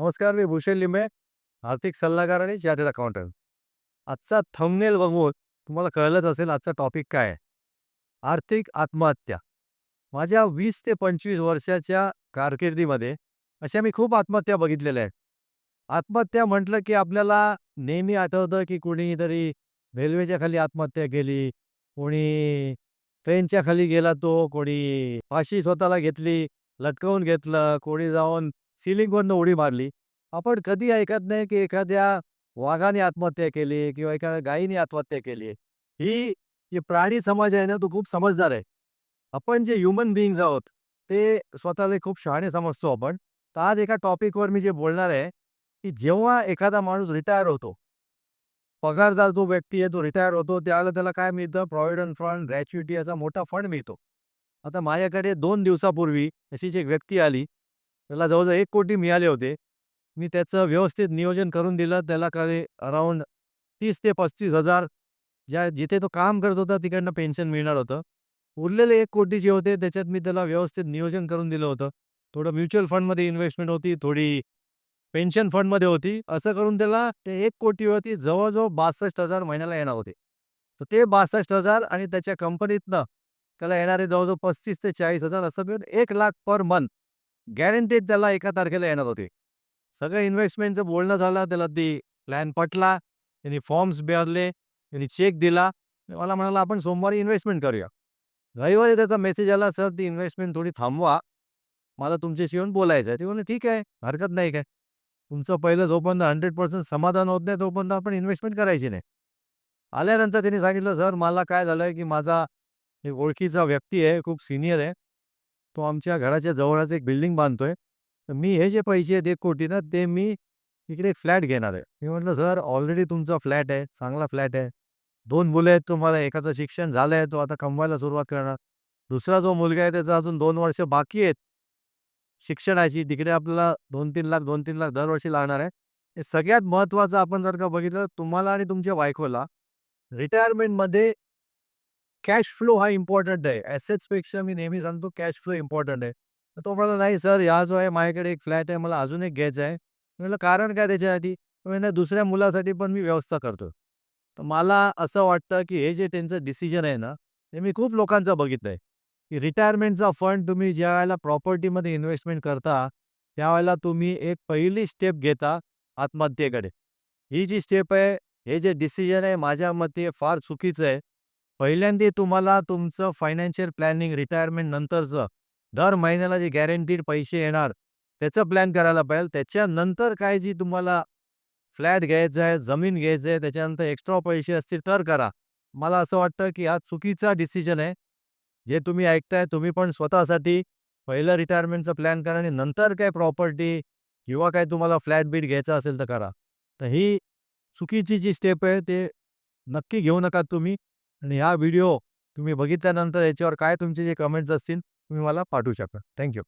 नमस्कार मी भूषण लिंबे आर्थिक सल्लागार आणि चार्टर्ड अकाउंटंट. आजचा थंबनेल बघून तुम्हाला कळलंच असेल आजचा टॉपिक काय आहे. आर्थिक आत्महत्या. माझ्या वीस ते पंचवीस वर्षाच्या कारकिर्दीमध्ये अशा मी खूप आत्महत्या बघितलेल्या आहेत. आत्महत्या म्हटलं की आपल्याला नेहमी आठवतं की कुणीतरी रेल्वेच्या खाली आत्महत्या केली कोणी ट्रेनच्या खाली गेला तो कोणी फाशी स्वतःला घेतली लटकवून घेतलं कोणी जाऊन सिलिंगवरनं उडी मारली. आपण कधी ऐकत नाही की एखाद्या वाघाने आत्महत्या केली किंवा एखाद्या गायीने आत्महत्या केली. ही जी प्राणी समाज आहे ना तो खूप समजदार आहे. आपण जे ह्युमन बिईंग्स आहोत ते स्वतःला खूप शहाणे समजतो आपण. तर आज एका टॉपिकवर मी जे बोलणार आहे की जेव्हा एखादा माणूस रिटायर होतो पगारदार जो व्यक्ती आहे तो रिटायर होतो त्यावेळेला त्याला काय मिळतं? प्रॉव्हिडंट फंड ग्रॅच्युटी असा मोठा फंड मिळतो. आता माझ्याकडे दोन दिवसापूर्वी अशीच एक व्यक्ती आली त्याला जवळजवळ एक कोटी मिळाले होते. मी त्याचं व्यवस्थित नियोजन करून दिलं. त्याला काही अराऊंड तीस ते पस्तीस हजार ज्या जिथे तो काम करत होता तिकडनं पेन्शन मिळणार होतं. उरलेले एक कोटी जे होते. त्याच्यात मी त्याला व्यवस्थित नियोजन करून दिलं होतं. थोडं म्युच्युअल फंडमध्ये इन्व्हेस्टमेंट होती. थोडी पेन्शन फंडमध्ये होती. असं करून त्याला ते एक कोटीवरती जवळजवळ बासष्ट हजार महिन्याला येणार होते. तर ते बासष्ट हजार आणि त्याच्या कंपनीतनं त्याला येणारे जवळजवळ पस्तीस ते चाळीस हजार असं मिळून एक लाख पर मंथ गॅरंटीड त्याला एका तारखेला येणार होते. सगळं इन्व्हेस्टमेंटचं बोलणं झालं त्याला ती प्लॅन पटला त्यांनी फॉर्म्स भरले त्यांनी चेक दिला. मला म्हणाला आपण सोमवारी इन्व्हेस्टमेंट करूया. रविवारी त्याचा मेसेज आला सर ती इन्व्हेस्टमेंट थोडी थांबवा. मला तुमच्याशी येऊन बोलायचं आहे ते म्हणजे ठीक आहे हरकत नाही काय. तुमचं पहिलं जोपर्यंत हंड्रेड पर्सेंट समाधान होत नाही तोपर्यंत आपण इन्व्हेस्टमेंट करायची नाही. आल्यानंतर त्यांनी सांगितलं सर मला काय झालं आहे की माझा एक ओळखीचा व्यक्ती आहे खूप सिनियर आहे. तो आमच्या घराच्या जवळच एक बिल्डिंग बांधतोय. तर मी हे जे पैसे आहेत एक कोटी ना ते मी इकडे एक फ्लॅट घेणार आहे. मी म्हटलं सर ऑलरेडी तुमचा फ्लॅट आहे चांगला फ्लॅट आहे. दोन मुलं आहेत तुम्हाला एकाचं शिक्षण झालं आहे तो आता कमवायला सुरुवात करणार. दुसरा जो मुलगा आहे त्याचा अजून दोन वर्ष बाकी आहेत. शिक्षणाची तिकडे आपल्याला दोन तीन लाख दोन तीन लाख दरवर्षी लागणार आहे. हे सगळ्यात महत्त्वाचं आपण जर का बघितलं तुम्हाला आणि तुमच्या बायकोला रिटायरमेंटमध्ये कॅश फ्लो हा इम्पॉर्टंट आहे. ॲसेट्सपेक्षा मी नेहमी सांगतो कॅश फ्लो इम्पॉर्टंट आहे. तर तो म्हणाला नाही सर या जो आहे माझ्याकडे एक फ्लॅट आहे मला अजून एक घ्यायचा आहे. म्हटलं कारण काय त्याच्यासाठी म्हणजे दुसऱ्या मुलासाठी पण मी व्यवस्था करतो तर मला असं वाटतं की हे जे त्यांचं डिसिजन आहे ना ते मी खूप लोकांचं बघितलं आहे की रिटायरमेंटचा फंड तुम्ही ज्या वेळेला प्रॉपर्टीमध्ये इन्व्हेस्टमेंट करता त्यावेळेला तुम्ही एक पहिली स्टेप घेता आत्महत्येकडे. ही जी स्टेप आहे हे जे डिसिजन आहे माझ्या मते फार चुकीचं आहे. पहिल्यांदा तुम्हाला तुमचं फायनान्शियल प्लॅनिंग रिटायरमेंट नंतरचं दर महिन्याला जे गॅरंटीड पैसे येणार त्याचं प्लॅन करायला पाहिजे. त्याच्यानंतर काय जी तुम्हाला फ्लॅट घ्यायचं आहे जमीन घ्यायचं आहे त्याच्यानंतर एक्स्ट्रा पैसे असतील तर करा. मला असं वाटतं की हा चुकीचा डिसिजन आहे. जे तुम्ही ऐकताय तुम्ही पण स्वतःसाठी पहिलं रिटायरमेंटचं प्लॅन करा आणि नंतर काय प्रॉपर्टी किंवा काय तुम्हाला फ्लॅट बीट घ्यायचं असेल तर करा. तर ही चुकीची जी स्टेप आहे ते नक्की घेऊ नका तुम्ही. आणि हा व्हिडिओ तुम्ही बघितल्यानंतर याच्यावर काय तुमचे जे कमेंट्स असतील तुम्ही मला पाठवू शकता. थँक्यू